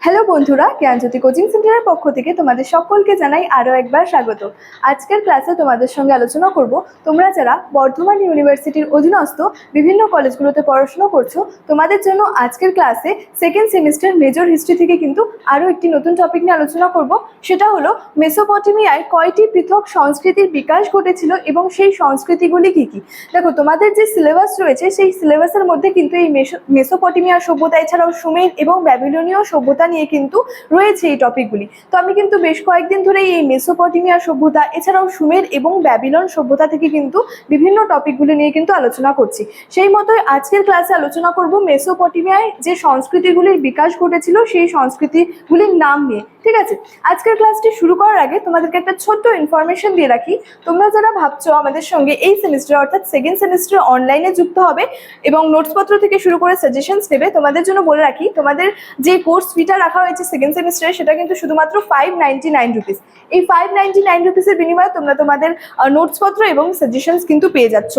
Hello বন্ধুরা, জ্ঞানজ্যোতি coaching সেন্টারের পক্ষ থেকে তোমাদের সকলকে জানাই আরও একবার স্বাগত। আজকের ক্লাসে তোমাদের সঙ্গে আলোচনা করব, তোমরা যারা বর্ধমান ইউনিভার্সিটির অধীনস্থ বিভিন্ন কলেজগুলোতে পড়াশোনা করছ, তোমাদের জন্য আজকের ক্লাসে সেকেন্ড সেমিস্টার মেজর হিস্ট্রি থেকে কিন্তু আরও একটি নতুন টপিক নিয়ে আলোচনা করব। সেটা হলো মেসোপটেমিয়ায় কয়টি পৃথক সংস্কৃতির বিকাশ ঘটেছিল এবং সেই সংস্কৃতিগুলি কী কী? দেখো, তোমাদের যে সিলেবাস রয়েছে, সেই সিলেবাসের মধ্যে কিন্তু এই মেসো- মেসোপটেমিয়া সভ্যতা, এছাড়াও সুমের এবং ব্যাবিলনীয় সভ্যতা নিয়ে কিন্তু রয়েছে এই টপিকগুলি। তো আমি কিন্তু বেশ কয়েকদিন ধরে এই মেসোপটেমিয়া সভ্যতা, এছাড়াও সুমের এবং ব্যাবিলন সভ্যতা থেকে কিন্তু বিভিন্ন টপিকগুলি নিয়ে কিন্তু আলোচনা করছি। সেই মতোই আজকের ক্লাসে আলোচনা করব মেসোপটেমিয়ায় যে সংস্কৃতিগুলির বিকাশ ঘটেছিল, সেই সংস্কৃতিগুলির নাম নিয়ে। ঠিক আছে? আজকের ক্লাসটি শুরু করার আগে তোমাদেরকে একটা ছোট্ট ইনফরমেশন দিয়ে রাখি। তোমরা যারা ভাবছ আমাদের সঙ্গে এই সেমিস্টার অর্থাৎ সেকেন্ড সেমিস্টার অনলাইনে যুক্ত হবে এবং নোটসপত্র থেকে শুরু করে সাজেশনস নেবে, তোমাদের জন্য বলে রাখি, তোমাদের যে কোর্স ফিটা রাখা হয়েছে সেকেন্ড সেমিস্টারে সেটা কিন্তু শুধুমাত্র ফাইভ নাইনটি নাইন রুপিস এই ফাইভ নাইনটি নাইন রুপিসের বিনিময়ে তোমরা তোমাদের নোটসপত্র এবং সাজেশনস কিন্তু পেয়ে যাচ্ছ।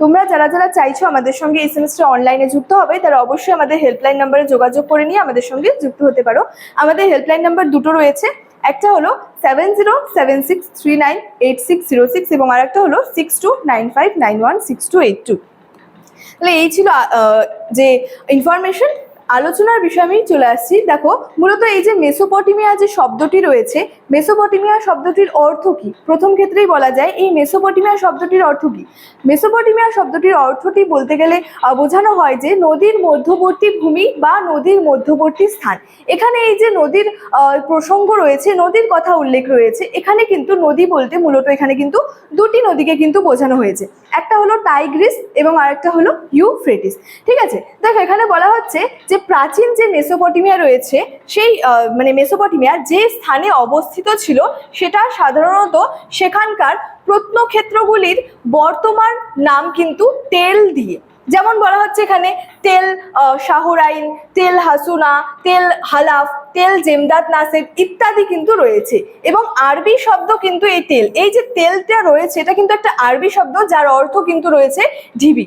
তোমরা যারা যারা চাইছো আমাদের সঙ্গে এই সেমিস্টার অনলাইনে যুক্ত হবে, তারা অবশ্যই আমাদের হেল্পলাইন নাম্বারে যোগাযোগ করে নিয়ে আমাদের সঙ্গে যুক্ত হতে পারো। আমাদের হেল্পলাইন নাম্বার দুটো রয়েছে, একটা হলো seven zero seven six three nine eight six zero six এবং আরেকটা হলো six two nine five nine one six two eight two তাহলে এই ছিল যে ইনফরমেশন আলোচনার বিষয়ে আমি চলে আসছি। দেখো, মূলত এই যে মেসোপটেমিয়া যে শব্দটি রয়েছে, মেসোপটেমিয়া শব্দটির অর্থ কি? প্রথম ক্ষেত্রেই বলা যায়, এই মেসোপটেমিয়া শব্দটির অর্থ কি? মেসোপটেমিয়া শব্দটির অর্থটি বলতে গেলে বোঝানো হয় যে নদীর মধ্যবর্তী ভূমি বা নদীর মধ্যবর্তী স্থান। এখানে এই যে নদীর প্রসঙ্গ রয়েছে, নদীর কথা উল্লেখ রয়েছে, এখানে কিন্তু নদী বলতে মূলত এখানে কিন্তু দুটি নদীকে কিন্তু বোঝানো হয়েছে। একটা হলো টাইগ্রিস এবং আরেকটা হলো ইউফ্রেটিস। ঠিক আছে? দেখো, এখানে বলা হচ্ছে যে প্রাচীন যে মেসোপটেমিয়া রয়েছে, সেই মানে মেসোপটেমিয়া যে স্থানে অবস্থিত ছিল, সেটা সাধারণত সেখানকার প্রত্নক্ষেত্রগুলির বর্তমান নাম কিন্তু তেল দিয়ে। যেমন বলা হচ্ছে এখানে, তেল শাহরাইন, তেল হাসুনা, তেল হালাফ, তেল জেমদাত নাসের ইত্যাদি কিন্তু রয়েছে। এবং আরবি শব্দ কিন্তু এই তেল, এই যে তেলটা রয়েছে, এটা কিন্তু একটা আরবি শব্দ, যার অর্থ কিন্তু রয়েছে ঢিবি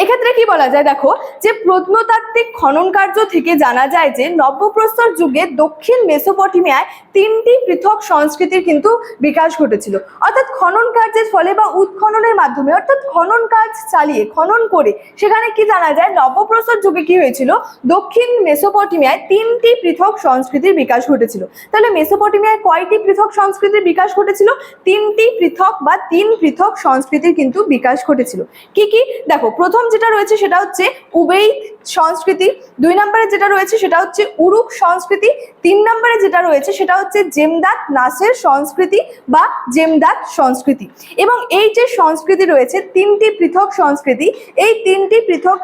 এক্ষেত্রে কি বলা যায় দেখো, যে প্রত্নতাত্ত্বিক খনন কার্য থেকে জানা যায় যে নব্যপ্রস্তর যুগে দক্ষিণ মেসোপটেমিয়ায় তিনটি পৃথক সংস্কৃতির কিন্তু বিকাশ ঘটেছিল। অর্থাৎ খনন কার্যের ফলে বা উৎখননের মাধ্যমে, অর্থাৎ খনন কাজ চালিয়ে, খনন করে, সেখানে কি জানা যায়? নব্যপ্রস্তর যুগে কি হয়েছিল? দক্ষিণ মেসোপটেমিয়ায় তিনটি পৃথক সংস্কৃতির বিকাশ ঘটেছিল। তাহলে মেসোপটেমিয়ায় কয়টি পৃথক সংস্কৃতির বিকাশ ঘটেছিল? তিনটি পৃথক বা তিন পৃথক সংস্কৃতির কিন্তু বিকাশ ঘটেছিল। কি কি? দেখো প্রথম যেটা রয়েছে সেটা হচ্ছে উবেইদ সংস্কৃতি, দুই নম্বরে যেটা রয়েছে সেটা হচ্ছে উরুক সংস্কৃতি, তিন নম্বরে যেটা রয়েছে সেটা হচ্ছে জেমদাত নাসের সংস্কৃতি বা জেমদাত সংস্কৃতি। এবং এই যে সংস্কৃতি রয়েছে, তিনটি পৃথক সংস্কৃতি, এই তিনটি পৃথক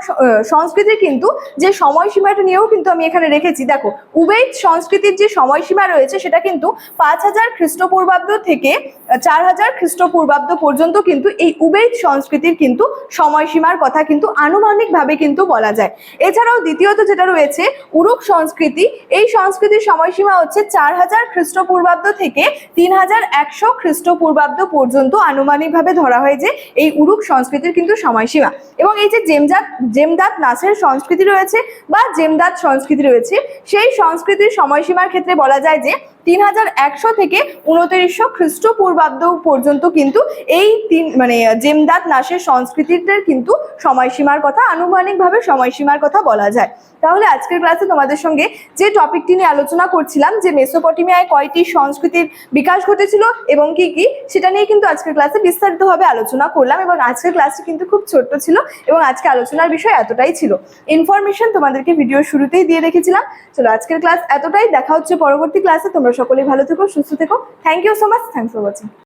সংস্কৃতির কিন্তু যে সময়সীমাটা নিয়েও কিন্তু আমি এখানে রেখেছি। দেখো উবেদ সংস্কৃতির যে সময়সীমা রয়েছে সেটা কিন্তু পাঁচ হাজার খ্রিস্টপূর্বাব্দ থেকে চার হাজার খ্রিস্টপূর্বাব্দ পর্যন্ত কিন্তু এই উবেদ সংস্কৃতির কিন্তু সময়সীমার কথা কিন্তু আনুমানিকভাবে কিন্তু বলা যায়। এছাড়াও দ্বিতীয়ত যেটা রয়েছে, উরুক সংস্কৃতি। এই সংস্কৃতির সময়সীমা হচ্ছে চার হাজার খ্রিস্টপূর্বাব্দ থেকে তিন হাজার একশো খ্রিস্টপূর্বাব্দ পর্যন্ত আনুমানিকভাবে ধরা হয় যে এই উরুক সংস্কৃতির কিন্তু সময়সীমা। এবং এই যে জেমজাত জেমদাত নাসের সংস্কৃতি রয়েছে বা জেমদাত সংস্কৃতি রয়েছে, সেই সংস্কৃতির সময়সীমার ক্ষেত্রে বলা যায় যে তিন হাজার একশো থেকে উনত্রিশশো খ্রিস্টপূর্বাব্দ পর্যন্ত কিন্তু এই তিন মানে জেমদাত নাসের সংস্কৃতিটার কিন্তু সময়সীমার কথা, আনুমানিকভাবে সময়সীমার কথা বলা যায়। তাহলে আজকের ক্লাসে তোমাদের সঙ্গে যে টপিকটি নিয়ে আলোচনা করছিলাম, যে মেসোপটেমিয়ায় কয়টি সংস্কৃতির বিকাশ ঘটেছিল এবং কি কি, সেটা নিয়ে কিন্তু আজকের ক্লাসে বিস্তারিতভাবে আলোচনা করলাম এবং আজকের ক্লাসটি কিন্তু খুব ছোট্ট ছিল এবং আজকে আলোচনার বিষয় এতটাই ছিল। ইনফরমেশন তোমাদেরকে ভিডিও শুরুতেই দিয়ে রেখেছিলাম। চলো আজকের ক্লাস এতটাই, দেখা হচ্ছে পরবর্তী ক্লাসে তোমরা সকলেই ভালো থেকো, সুস্থ থেকো। Thank you so much thanks for watching